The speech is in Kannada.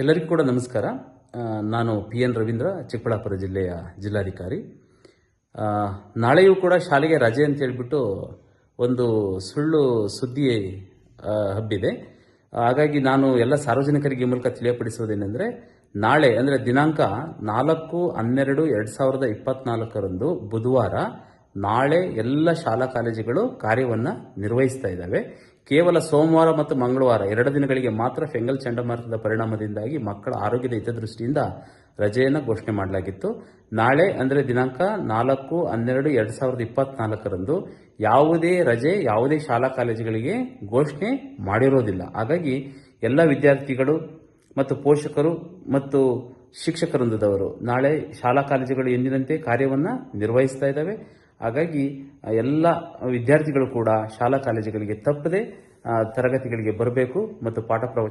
ಎಲ್ಲರಿಗೂ ಕೂಡ ನಮಸ್ಕಾರ. ನಾನು ಪಿ ಎನ್ ರವೀಂದ್ರ, ಚಿಕ್ಕಬಳ್ಳಾಪುರ ಜಿಲ್ಲೆಯ ಜಿಲ್ಲಾಧಿಕಾರಿ. ನಾಳೆಯೂ ಕೂಡ ಶಾಲೆಗೆ ರಜೆ ಅಂತ ಹೇಳ್ಬಿಟ್ಟು ಒಂದು ಸುಳ್ಳು ಸುದ್ದಿ ಹಬ್ಬಿದೆ. ಹಾಗಾಗಿ ನಾನು ಎಲ್ಲ ಸಾರ್ವಜನಿಕರಿಗೆ ಈ ಮೂಲಕ ತಿಳಿಯಪಡಿಸುವುದೇನೆಂದರೆ, ನಾಳೆ ಅಂದರೆ ದಿನಾಂಕ ನಾಲ್ಕು, ಹನ್ನೆರಡು, ಎರಡು ಸಾವಿರದ ಇಪ್ಪತ್ನಾಲ್ಕರಂದು ಬುಧವಾರ ನಾಳೆ ಎಲ್ಲ ಶಾಲಾ ಕಾಲೇಜುಗಳು ಕಾರ್ಯವನ್ನು ನಿರ್ವಹಿಸ್ತಾ ಇದ್ದಾವೆ. ಕೇವಲ ಸೋಮವಾರ ಮತ್ತು ಮಂಗಳವಾರ ಎರಡು ದಿನಗಳಿಗೆ ಮಾತ್ರ ಫೆಂಗಲ್ ಚಂಡಮಾರುತದ ಪರಿಣಾಮದಿಂದಾಗಿ ಮಕ್ಕಳ ಆರೋಗ್ಯದ ಹಿತದೃಷ್ಟಿಯಿಂದ ರಜೆಯನ್ನು ಘೋಷಣೆ ಮಾಡಲಾಗಿತ್ತು. ನಾಳೆ ಅಂದರೆ ದಿನಾಂಕ ನಾಲ್ಕು, ಹನ್ನೆರಡು, ಎರಡು ಸಾವಿರದ ಇಪ್ಪತ್ನಾಲ್ಕರಂದು ಯಾವುದೇ ರಜೆ, ಯಾವುದೇ ಶಾಲಾ ಕಾಲೇಜುಗಳಿಗೆ ಘೋಷಣೆ ಮಾಡಿರೋದಿಲ್ಲ. ಹಾಗಾಗಿ ಎಲ್ಲ ವಿದ್ಯಾರ್ಥಿಗಳು ಮತ್ತು ಪೋಷಕರು ಮತ್ತು ಶಿಕ್ಷಕವೃಂದದವರು ನಾಳೆ ಶಾಲಾ ಕಾಲೇಜುಗಳು ಎಂದಿನಂತೆ ಕಾರ್ಯವನ್ನು ನಿರ್ವಹಿಸ್ತಾ ಇದ್ದಾವೆ. ಹಾಗಾಗಿ ಎಲ್ಲ ವಿದ್ಯಾರ್ಥಿಗಳು ಕೂಡ ಶಾಲಾ ಕಾಲೇಜುಗಳಿಗೆ ತಪ್ಪದೆ ತರಗತಿಗಳಿಗೆ ಬರಬೇಕು ಮತ್ತು ಪಾಠ